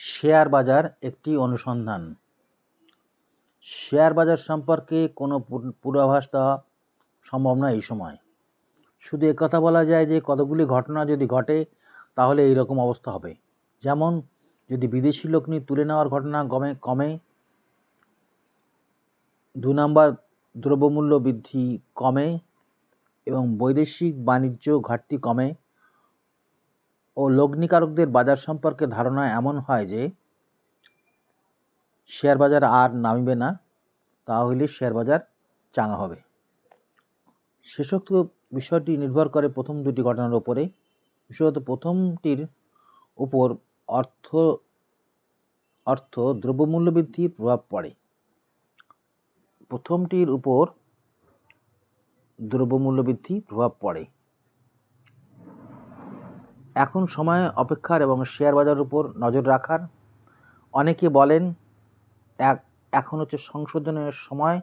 Share বাজার একটি অনুসন্ধান। শেয়ার বাজার সম্পর্কে কোনো পূর- পূর্বাভাস দেওয়া সম্ভব নয় এই সময়। শুধু একথা বলা যায় যে কতগুলি ঘটনা যদি ঘটে, তাহলে এই রকম অবস্থা হবে। যেমন, যদি বিদেশি লগ্নি তুলে নেওয়ার ঘটনা কমে কমে, দু নম্বর দ্রব্যমূল্য বৃদ্ধি কমে এবং বৈদেশিক বাণিজ্য ঘাটতি কমে ও লগ্নিকারকদের বাজার সম্পর্কে ধারণা এমন হয় যে, শেয়ার বাজার আর নামিবে না, তাহলে শেয়ার বাজার চাঙা হবে। শেষোক্ত বিষয়টি নির্ভর করে প্রথম দুটি ঘটনার উপরে। বিশেষত প্রথমটির উপর অর্থ অর্থ দ্রব্যমূল্য বৃদ্ধির প্রভাব পড়ে। প্রথমটির উপর দ্রব্যমূল্য বৃদ্ধি প্রভাব পড়ে। এখন সময় অপেক্ষার এবং শেয়ার বাজারের উপর নজর রাখার। অনেকে বলেন এক এখন হচ্ছে সংশোধনের সময়।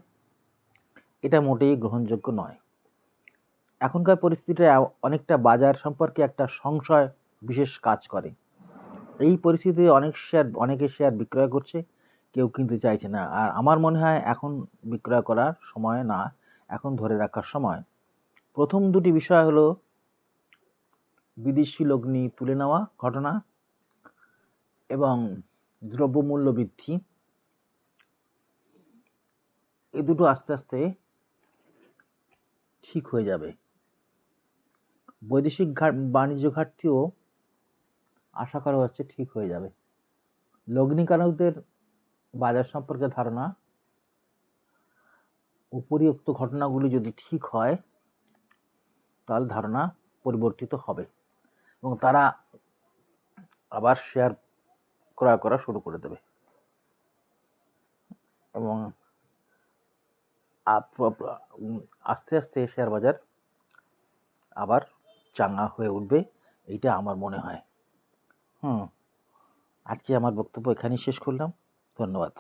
এটা মোটেই গ্রহণযোগ্য নয়। এখনকার পরিস্থিতিতে এ- অনেকটা বাজার সম্পর্কে একটা সংশয় বিশেষ কাজ করে। এই পরিস্থিতিতে অনেক শেয়ার, অনেকে শেয়ার বিক্রয় করছে, কেউ কিনতে চাইছে না। আর আমার মনে হয়, এখন বিক্রয় করার সময় না, এখন ধরে রাখার সময়। প্রথম দুটি বিষয় হলো বিদেশি লগ্নি তুলে নেওয়া ঘটনা এবং দ্রব্যমূল্য বৃদ্ধি। এ দুটো আস্তে আস্তে ঠিক হয়ে যাবে। বৈদেশিক ঘা- বাণিজ্য ঘাটতিও আশা করা হচ্ছে ঠিক হয়ে যাবে। লগ্নিকারকদের বাজার সম্পর্কে ধারণা, উপরিউক্ত ঘটনাগুলি যদি ঠিক হয়, তাহলে ধারণা পরিবর্তিত হবে। এবং তারা আবার শেয়ার ক্রয় করা শুরু করে দেবে। এবং আস্তে আস্তে শেয়ার বাজার আবার চাঙ্গা হয়ে উঠবে, এইটা আমার মনে হয়। হুম, আজকে আমার বক্তব্য এখানেই শেষ করলাম। ধন্যবাদ।